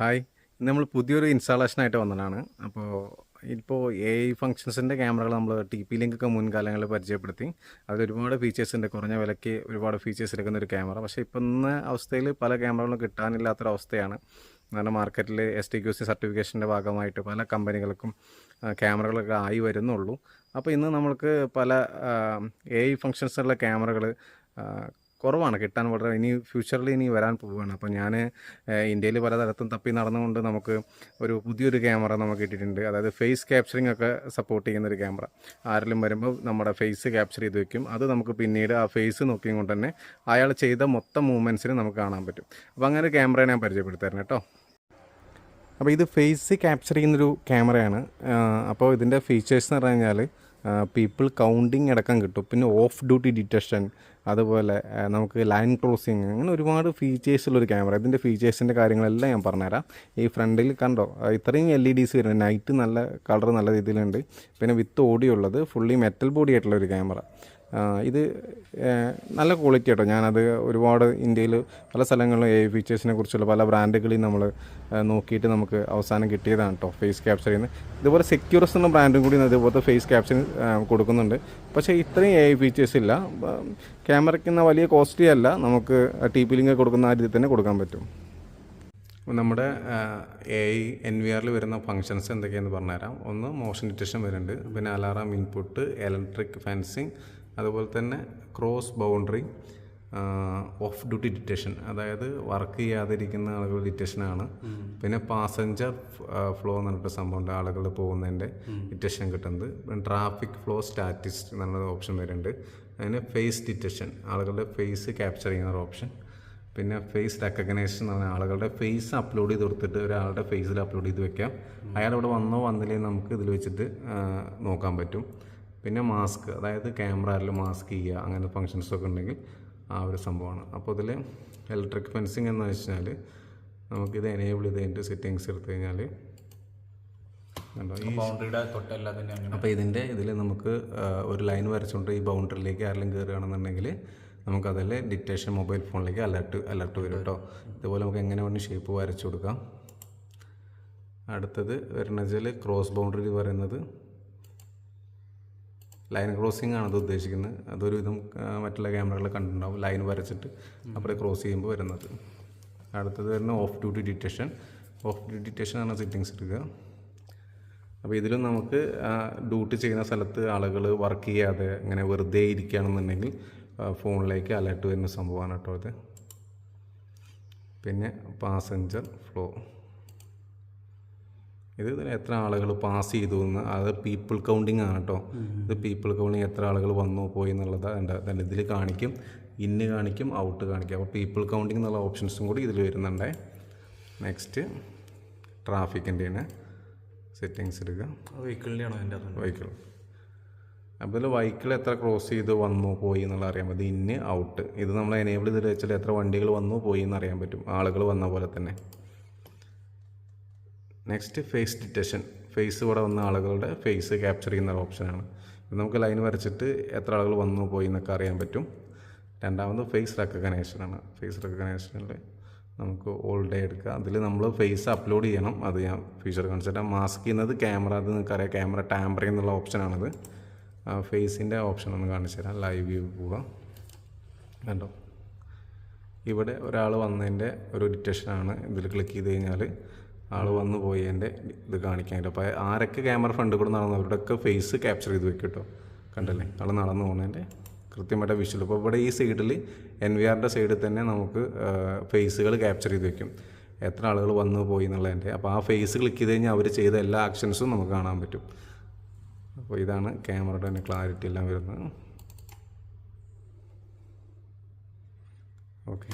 Hi. ഇന്ന് നമ്മൾ പുതിയൊരു ഇൻസ്റ്റാളേഷനായിട്ട് വന്നതാണ്. അപ്പോൾ ഇപ്പോൾ എ ഐ ഫങ്ഷൻസിന്റെ ക്യാമറകൾ നമ്മൾ ടി പി ലിങ്കൊക്കെ മുൻകാലങ്ങളിൽ പരിചയപ്പെടുത്തി. അതിലൊരുപാട് ഫീച്ചേഴ്സ് ഉണ്ട്. കുറഞ്ഞ വിലയ്ക്ക് ഒരുപാട് ഫീച്ചേഴ്സ് എടുക്കുന്ന ഒരു ക്യാമറ പക്ഷേ ഇപ്പം ഇന്ന് അവസ്ഥയിൽ പല ക്യാമറകളും കിട്ടാനില്ലാത്തൊരവസ്ഥയാണ്. കാരണം മാർക്കറ്റിൽ എസ് ടി ക്യു സി സർട്ടിഫിക്കേഷന്റെ ഭാഗമായിട്ട് പല കമ്പനികൾക്കും ക്യാമറകളൊക്കെ ആയി വരുന്നുള്ളൂ. അപ്പോൾ ഇന്ന് നമ്മൾക്ക് പല എ ഐ ഫംഗ്ഷൻസിലുള്ള ക്യാമറകൾ കുറവാണ്. കിട്ടാൻ വളരെ ഇനി ഫ്യൂച്ചറിൽ ഇനി വരാൻ പോവുകയാണ്. അപ്പോൾ ഞാൻ ഇന്ത്യയിൽ പലതരത്തും തപ്പി നടന്നുകൊണ്ട് നമുക്ക് ഒരു പുതിയൊരു ക്യാമറ നമുക്ക് കിട്ടിയിട്ടുണ്ട്. അതായത് ഫേസ് ക്യാപ്ചറിങ് ഒക്കെ സപ്പോർട്ട് ചെയ്യുന്ന ഒരു ക്യാമറ ആരെങ്കിലും വരുമ്പോൾ നമ്മുടെ ഫേസ് ക്യാപ്ചർ ചെയ്ത് വെക്കും. അത് നമുക്ക് പിന്നീട് ആ ഫേസ് നോക്കിയും കൊണ്ട് തന്നെ അയാൾ ചെയ്ത മൊത്തം മൂവ്മെന്റ്സിന് നമുക്ക് കാണാൻ പറ്റും. അപ്പോൾ അങ്ങനെ ഒരു ക്യാമറ ഞാൻ പരിചയപ്പെടുത്തായിരുന്നു കേട്ടോ. അപ്പോൾ ഇത് ഫേസ് ക്യാപ്ചർ ചെയ്യുന്നൊരു ക്യാമറയാണ് അപ്പോൾ ഇതിന്റെ ഫീച്ചേഴ്സ് എന്ന് പറഞ്ഞു കഴിഞ്ഞാൽ പീപ്പിൾ കൗണ്ടിങ് അടക്കം കിട്ടും. പിന്നെ ഓഫ് ഡ്യൂട്ടി ഡിറ്റക്ഷൻ അതുപോലെ നമുക്ക് ലൈൻ ക്രോസിങ് അങ്ങനെ ഒരുപാട് ഫീച്ചേഴ്സ് ഉള്ളൊരു ക്യാമറ ഇതിന്റെ ഫീച്ചേഴ്സിന്റെ കാര്യങ്ങളെല്ലാം ഞാൻ പറഞ്ഞുതരാം. ഈ ഫ്രണ്ടിൽ കണ്ടോ ഇത്രയും എൽ ഇ ഡിസ് വരുന്നത് നൈറ്റ് നല്ല കളർ നല്ല രീതിയിലുണ്ട്. പിന്നെ വിത്ത് ഓഡിയോ ഉള്ളത് ഫുള്ളി മെറ്റൽ ബോഡി ആയിട്ടുള്ള ഒരു ക്യാമറ ഇത് നല്ല ക്വാളിറ്റി കേട്ടോ ഞാനത് ഒരുപാട് ഇന്ത്യയിൽ പല സ്ഥലങ്ങളിലും എ ഫീച്ചേഴ്സിനെ കുറിച്ചുള്ള പല ബ്രാൻഡുകളിൽ നമ്മൾ നോക്കിയിട്ട് നമുക്ക് അവസാനം കിട്ടിയതാണ് കേട്ടോ ഫേസ് ക്യാപ്ചർ ചെയ്യുന്നത് ഇതുപോലെ സെക്യൂറസ് എന്ന ബ്രാൻഡും കൂടി ഇതുപോലത്തെ ഫേസ് ക്യാപ്ചർ കൊടുക്കുന്നുണ്ട്. പക്ഷേ ഇത്രയും എ ഫീച്ചേഴ്സ് ഇല്ല. ക്യാമറയ്ക്ക് എന്നാൽ വലിയ കോസ്റ്റ്ലി അല്ല. നമുക്ക് ടി പി ലിങ്ക് കൊടുക്കുന്ന ആ രീതിയിൽ തന്നെ കൊടുക്കാൻ പറ്റും. നമ്മുടെ എ ഐ എൻ വി ആറിൽ വരുന്ന ഫങ്ഷൻസ് എന്തൊക്കെയാണെന്ന് പറഞ്ഞുതരാം. ഒന്ന് മോഷൻ ഡിറ്റക്ഷൻ വരുന്നുണ്ട്. പിന്നെ അലാറാം ഇൻപുട്ട് ഇലക്ട്രിക് ഫെൻസിങ് അതുപോലെ തന്നെ cross boundary off duty detection അതായത് വർക്ക് ചെയ്യാതിരിക്കുന്ന ആളുകൾ ഡിറ്റക്ഷനാണ് പിന്നെ പാസഞ്ചർ ഫ്ലോ എന്ന് പറഞ്ഞിട്ട് സംഭവമുണ്ട് ആളുകൾ പോകുന്നതിന്റെ ഡിറ്റക്ഷൻ കിട്ടുന്നത്. പിന്നെ ട്രാഫിക് ഫ്ലോ സ്റ്റാറ്റിസ്റ്റ് എന്നുള്ള ഓപ്ഷൻ വരുന്നുണ്ട്. അതിന് ഫേസ് ഡിറ്റക്ഷൻ ആളുകളുടെ ഫേസ് ക്യാപ്ചർ ചെയ്യുന്ന ഒരു ഓപ്ഷൻ പിന്നെ ഫേസ് റെക്കഗ്നൈസ് എന്ന് പറഞ്ഞാൽ ആളുകളുടെ ഫേസ് അപ്ലോഡ് ചെയ്ത് കൊടുത്തിട്ട് ഒരാളുടെ ഫേസിൽ അപ്ലോഡ് ചെയ്ത് വെക്കാം. അയാൾ ഇവിടെ വന്നോ വന്നില്ലേ നമുക്ക് ഇതിൽ വെച്ചിട്ട് നോക്കാൻ പറ്റും. പിന്നെ മാസ്ക് അതായത് ക്യാമറയിൽ മാസ്ക് ചെയ്യുക അങ്ങനെ ഫങ്ഷൻസൊക്കെ ഉണ്ടെങ്കിൽ ആ ഒരു സംഭവമാണ്. അപ്പോൾ ഇതിൽ ഇലക്ട്രിക് ഫെൻസിങ് എന്ന് വെച്ചാൽ നമുക്കിത് എനേബിൾ ചെയ്ത് കഴിഞ്ഞിട്ട് സെറ്റിങ്സ് എടുത്തു കഴിഞ്ഞാൽ അപ്പോൾ ഇതിന്റെ ഇതിൽ നമുക്ക് ഒരു ലൈൻ വരച്ചുകൊണ്ട് ഈ ബൗണ്ടറിയിലേക്ക് ആരെങ്കിലും കയറുകയാണെന്നുണ്ടെങ്കിൽ നമുക്കതിൽ ഡിറ്റേഷൻ മൊബൈൽ ഫോണിലേക്ക് അലർട്ട് അലർട്ട് വരും കേട്ടോ ഇതുപോലെ നമുക്ക് എങ്ങനെ വേണമെങ്കിൽ ഷേപ്പ് വരച്ചു കൊടുക്കാം. അടുത്തത് വരുന്നതിൽ ക്രോസ് ബൗണ്ടറി പറയുന്നത് ലൈൻ ക്രോസിംഗ് ആണ് അത് ഉദ്ദേശിക്കുന്നത്. അതൊരു വിധം മറ്റുള്ള ക്യാമറകൾ കണ്ടിട്ടുണ്ടാവും ലൈൻ വരച്ചിട്ട് അവിടെ ക്രോസ് ചെയ്യുമ്പോൾ വരുന്നത്. അടുത്തത് വരുന്ന off duty detection. Off duty detection ആണ് സെറ്റിങ്സ് എടുക്കുക. അപ്പോൾ ഇതിലും നമുക്ക് ഡ്യൂട്ടി ചെയ്യുന്ന സ്ഥലത്ത് ആളുകൾ വർക്ക് ചെയ്യാതെ ഇങ്ങനെ വെറുതെ ഇരിക്കുകയാണെന്നുണ്ടെങ്കിൽ ഫോണിലേക്ക് അലർട്ട് വരുന്ന സംഭവമാണ് കേട്ടോ അത്. പിന്നെ പാസഞ്ചർ ഫ്ലോ. ഇത് ഇതിൽ എത്ര ആളുകൾ പാസ് ചെയ്തു എന്ന്. അത് പീപ്പിൾ കൗണ്ടിങ് ആണ് കേട്ടോ ഇത് പീപ്പിൾ കൗണ്ടിങ് എത്ര ആളുകൾ വന്നു പോയി എന്നുള്ളത് ഉണ്ട് ഇതിൽ കാണിക്കും. ഇന്ന് കാണിക്കും ഔട്ട് കാണിക്കും. അപ്പോൾ പീപ്പിൾ കൗണ്ടിങ് എന്നുള്ള ഓപ്ഷൻസും കൂടി ഇതിൽ വരുന്നുണ്ട്. നെക്സ്റ്റ് ട്രാഫിക്കിന്റെയാണ് സെറ്റിങ്സ് എടുക്കുക വെഹിക്കിളിന്റെയാണോ എന്റെ വെഹിക്കിൾ അപ്പോൾ ഇതിൽ വെഹിക്കിൾ എത്ര ക്രോസ് ചെയ്ത് വന്നു പോയി എന്നുള്ള അറിയാൻ പറ്റും. ഇന്ന് ഔട്ട് ഇത് നമ്മൾ എനേബിൾ ചെയ്ത് വെച്ചാൽ എത്ര വണ്ടികൾ വന്നു പോയി എന്ന് അറിയാൻ പറ്റും. ആളുകൾ വന്ന പോലെ തന്നെ. നെക്സ്റ്റ് ഫേസ് ഡിറ്റക്ഷൻ ഫേസ് ഇവിടെ വന്ന ആളുകളുടെ ഫേസ് ക്യാപ്ചർ ചെയ്യുന്ന ഒരു ഓപ്ഷനാണ് നമുക്ക് ലൈൻ വരച്ചിട്ട് എത്ര ആളുകൾ വന്നു പോയി എന്നൊക്കെ അറിയാൻ പറ്റും. രണ്ടാമത് ഫേസ് റെക്കഗ്നേഷനാണ് ഫേസ് റെക്കഗ്നേഷനിൽ നമുക്ക് ഓൾ ഡേ എടുക്കുക അതിൽ നമ്മൾ ഫേസ് അപ്ലോഡ് ചെയ്യണം. അത് ഞാൻ ഫ്യൂച്ചർ കൺസെപ്റ്റ് മാസ്ക് ചെയ്യുന്നത് ക്യാമറ അത് നിങ്ങൾക്കറിയാം ക്യാമറ ടാമ്പറിംഗ് എന്നുള്ള ഓപ്ഷനാണത് ഫേസിന്റെ ഓപ്ഷൻ ഒന്ന് കാണിച്ചു തരാം. ലൈവ് വ്യൂ പോവുക. കണ്ടോ? ഇവിടെ ഒരാൾ വന്നതിന്റെ ഒരു ഡിറ്റക്ഷനാണ് ഇതിൽ ക്ലിക്ക് ചെയ്ത് കഴിഞ്ഞാൽ ആൾ വന്നു പോയി എന്റെ ഇത് കാണിക്കാനായിട്ട്. അപ്പോൾ ആരൊക്കെ ക്യാമറ ഫ്രണ്ട് കൂടെ നടന്നു അവരുടെയൊക്കെ ഫേസ് ക്യാപ്ചർ ചെയ്ത് വെക്കും കേട്ടോ കണ്ടല്ലേ? ആൾ നടന്നു പോകുന്നതിന്റെ കൃത്യമായിട്ട് വിഷ്വൽ അപ്പോൾ ഇവിടെ ഈ സൈഡിൽ എൻ വി ആറിന്റെ സൈഡിൽ തന്നെ നമുക്ക് ഫേസുകൾ ക്യാപ്ചർ ചെയ്ത് വെക്കും. എത്ര ആളുകൾ വന്നു പോയി എന്നുള്ളതിന്റെ. അപ്പോൾ ആ ഫേസ് ക്ലിക്ക് ചെയ്ത് കഴിഞ്ഞാൽ അവർ ചെയ്ത എല്ലാ ആക്ഷൻസും നമുക്ക് കാണാൻ പറ്റും. അപ്പോൾ ഇതാണ് ക്യാമറയുടെ തന്നെ ക്ലാരിറ്റി എല്ലാം വരുന്നത്. ഓക്കെ.